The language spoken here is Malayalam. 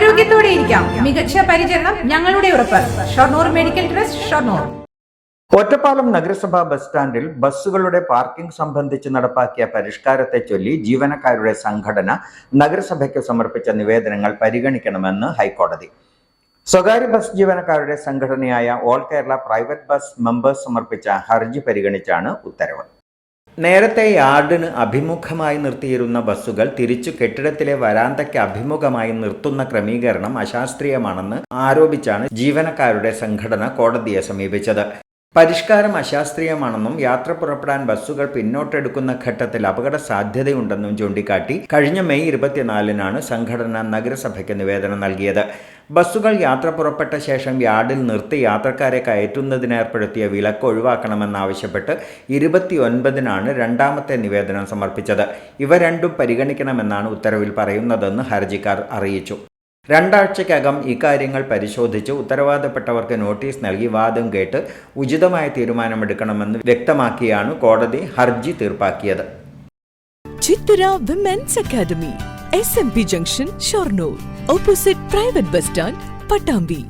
ആരോഗ്യത്തോടെ ഇരിക്കാം. മികച്ച പരിചരണം ഞങ്ങളുടെ ഉറപ്പ്. Shoranur medical trust Shoranur. Ottapalam നഗരസഭാ ബസ് സ്റ്റാൻഡിൽ ബസ്സുകളുടെ പാർക്കിംഗ് സംബന്ധിച്ച് നടപ്പാക്കിയ പരിഷ്കാരത്തെ ചൊല്ലി ജീവനക്കാരുടെ സംഘടന നഗരസഭയ്ക്ക് സമർപ്പിച്ച നിവേദനങ്ങൾ പരിഗണിക്കണമെന്ന് ഹൈക്കോടതി. സ്വകാര്യ ബസ് ജീവനക്കാരുടെ സംഘടനയായ all Kerala private bus members സമർപ്പിച്ച ഹർജി പരിഗണിച്ചാണ് ഉത്തരവ്. നേരത്തെ യാർഡിന് അഭിമുഖമായി നിർത്തിയിരുന്ന ബസ്സുകൾ തിരിച്ചു കെട്ടിടത്തിലെ വരാന്തയ്ക്ക് അഭിമുഖമായി നിർത്തുന്ന ക്രമീകരണം അശാസ്ത്രീയമാണെന്ന് ആരോപിച്ചാണ് ജീവനക്കാരുടെ സംഘടന കോടതിയെ സമീപിച്ചത്. പരിഷ്കാരം അശാസ്ത്രീയമാണെന്നും യാത്ര പുറപ്പെടാൻ ബസ്സുകൾ പിന്നോട്ടെടുക്കുന്ന ഘട്ടത്തിൽ അപകട സാധ്യതയുണ്ടെന്നും ചൂണ്ടിക്കാട്ടി കഴിഞ്ഞ മെയ് ഇരുപത്തിനാലിനാണ് സംഘടന നഗരസഭയ്ക്ക് നിവേദനം നൽകിയത്. ബസ്സുകൾ യാത്ര പുറപ്പെട്ട ശേഷം യാർഡിൽ നിർത്തി യാത്രക്കാരെ കയറ്റുന്നതിന് ഏർപ്പെടുത്തിയ വിലക്ക് ഒഴിവാക്കണമെന്നാവശ്യപ്പെട്ട് ഇരുപത്തിയൊൻപതിനാണ് രണ്ടാമത്തെ നിവേദനം സമർപ്പിച്ചത്. ഇവ രണ്ടും പരിഗണിക്കണമെന്നാണ് ഉത്തരവിൽ പറയുന്നതെന്ന് ഹർജിക്കാർ അറിയിച്ചു. രണ്ടാഴ്ചയ്ക്കകം ഇക്കാര്യങ്ങൾ പരിശോധിച്ച് ഉത്തരവാദപ്പെട്ടവർക്ക് നോട്ടീസ് നൽകി വാദം കേട്ട് ഉചിതമായ തീരുമാനമെടുക്കണമെന്ന് വ്യക്തമാക്കിയാണ് കോടതി ഹർജി തീർപ്പാക്കിയത്. Chithara women's academy S M P junction Shoranur opposite private bus stand Pattambi